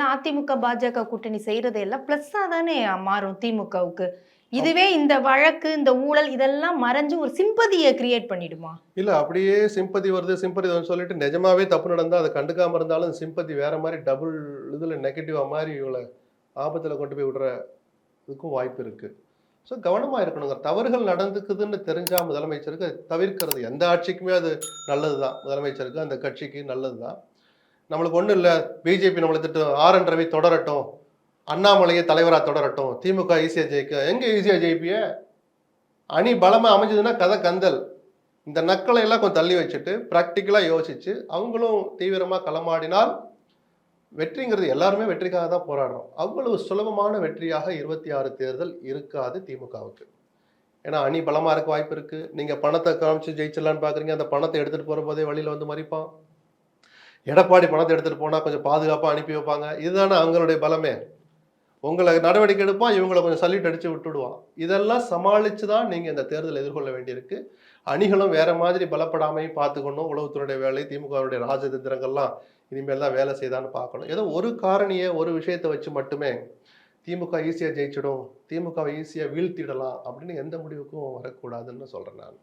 எல்லாம் அதிமுக பாஜக கூட்டணி செய்யறது எல்லாம் பிளஸ்ஸா தானே மாறும் திமுகவுக்கு. இதுவே இந்த வழக்கு இந்த ஊழல் இதெல்லாம் மறைஞ்சு ஒரு சிம்பதியை கிரியேட் பண்ணிடுமா? இல்ல அப்படியே சிம்பதி வருது சிம்பதி வருதுன்னு சொல்லிட்டு நிஜமாவே தப்பு நடந்தா அதை கண்டுக்காம இருந்தாலும் சிம்பதி வேற மாதிரி டபுள் இதுல நெகட்டிவா மாதிரி இவங்களை ஆபத்துல கொண்டு போய் விடுற இதுக்கும் வாய்ப்பு இருக்கு. ஸோ கவனமா இருக்கணுங்க. தவறுகள் நடந்துக்குதுன்னு தெரிஞ்சா முதலமைச்சருக்கு தவிர்க்கிறது. எந்த ஆட்சிக்குமே அது நல்லதுதான். முதலமைச்சருக்கு அந்த கட்சிக்கு நல்லதுதான். நம்மளுக்கு ஒன்றும் இல்லை. பிஜேபி நம்மளை திட்டம் ஆர் என் ரவி தொடரட்டும். அண்ணாமலையை தலைவராக தொடரட்டும். திமுக ஈஸியாக ஜெயிக்க. எங்கே ஈஸியாக ஜெயிப்பிய? அணி பலமாக அமைஞ்சதுன்னா கதை கந்தல். இந்த நக்களை எல்லாம் கொஞ்சம் தள்ளி வச்சுட்டு ப்ராக்டிக்கலாக யோசிச்சு அவங்களும் தீவிரமாக களமாடினால் வெற்றிங்கிறது எல்லாருமே வெற்றிக்காக தான் போராடுறோம். அவ்வளவு சுலபமான வெற்றியாக இருபத்தி ஆறு தேர்தல் இருக்காது திமுகவுக்கு. ஏன்னா அணி பலமாக இருக்க வாய்ப்பு இருக்குது நீங்கள் பணத்தை காமிச்சு ஜெயிச்சிடலான்னு பார்க்குறீங்க அந்த பணத்தை எடுத்துகிட்டு போகிற போதே வழியில் வந்து மறிப்பான். எடப்பாடி பணத்தை எடுத்துகிட்டு போனால் கொஞ்சம் பாதுகாப்பாக அனுப்பி வைப்பாங்க. இதுதானே அவங்களுடைய பலமே. உங்களை நடவடிக்கை எடுப்பான் இவங்களை கொஞ்சம் சல்யூட் அடித்து விட்டுடுவான். இதெல்லாம் சமாளித்து தான் நீங்கள் இந்த தேர்தலை எதிர்கொள்ள வேண்டியிருக்கு. அணிகளும் வேற மாதிரி பலப்படாமையும் பார்த்துக்கணும். உளவுத்துறையுடைய வேலை திமுகவுடைய ராஜதந்திரங்கள்லாம் இனிமேல் தான் வேலை செய்தான்னு பார்க்கணும். ஏதோ ஒரு காரணியை ஒரு விஷயத்தை வச்சு மட்டுமே திமுக ஈஸியாக ஜெயிச்சிடும் திமுகவை ஈஸியாக வீழ்த்திடலாம் அப்படின்னு எந்த முடிவுக்கும் வரக்கூடாதுன்னு சொல்கிறேன் நான்.